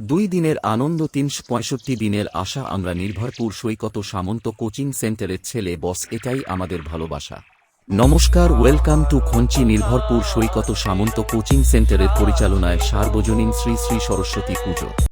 দুই দিনের আনন্দ তিনশো পঁয়ষট্টি দিনের আশা, আমরা নির্ভরপুর সৈকত সামন্ত কোচিং সেন্টারের ছেলে, বস, এটাই আমাদের ভালোবাসা। নমস্কার, welcome to Khanchi Nirbharpur Saikat Samanta coaching সেন্টারের পরিচালনায় সার্বজনীন শ্রী শ্রী সরস্বতী পুজো।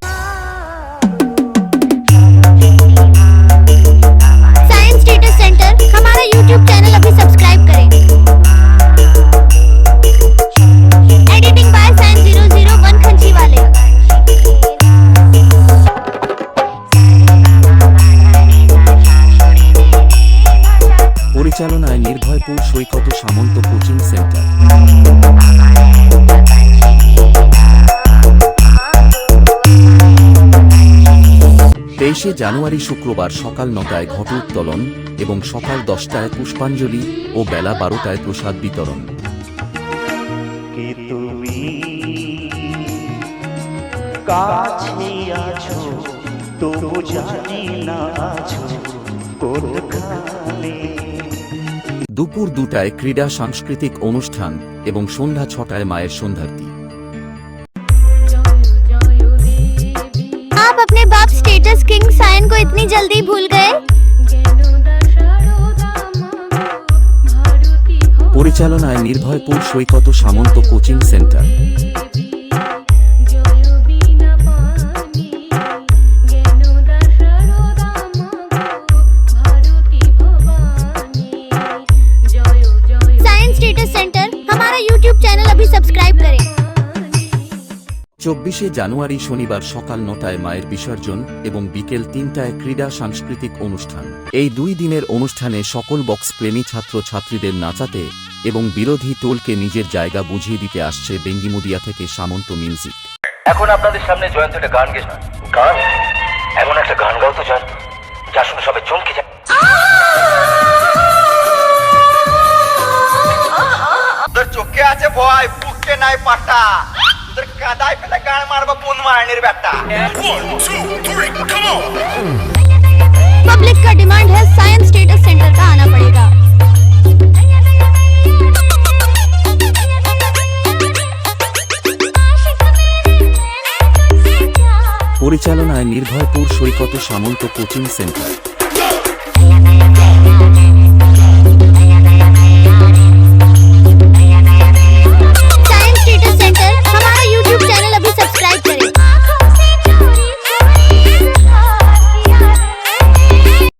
পরিচালনায় নির্ভয়পুর সৈকত সামন্ত কোচিং সেন্টার। তেইশে জানুয়ারি শুক্রবার সকাল নটায় ঘট উত্তোলন এবং সকাল দশটায় পুষ্পাঞ্জলি ও বেলা বারোটায় প্রসাদ বিতরণ। কাছে আছো, তবু জানি না আছো কোনখানে দুপুর দুটায় ক্রীড়া সাংস্কৃতিক অনুষ্ঠান এবং সন্ধ্যা ছটায় মায়ের সন্ধ্যার্থী आप अपने बाप स्टेटस किंग साइन को इतनी जल्दी भूल गए পরিচালনায় নির্ভয়পুর সৈকত সামন্ত কোচিং সেন্টার अभी सब्सक्राइब करें চব্বিশে জানুয়ারি শনিবার সকাল নটায় মায়ের বিসর্জন এবং বিকেল তিনটায় ক্রীড়া সাংস্কৃতিক অনুষ্ঠান এই দুই দিনের অনুষ্ঠানে সকল বক্স প্রেমী ছাত্র ছাত্রীদের নাচাতে এবং বিরোধী টোলকে নিজের জায়গা বুঝিয়ে দিতে আসছে বেঙ্গিমুদিয়া থেকে সামন্ত মিউজিক এখন আপনাদের সামনে জয়ন্ত একটা গান গেছে গান এমন একটা গান গাও তো জয়ন্ত যা শুনে সবাই চমকে যায় নাই পাটা তোদের কাদায় ফেলে গান মারবো পুন মারানির ব্যাটা पब्लिक का डिमांड है साइंस डेटा सेंटर का आना पड़ेगा পরিচালনায় নির্ভয়পুর সৈকত সামন্ত কোচিং সেন্টার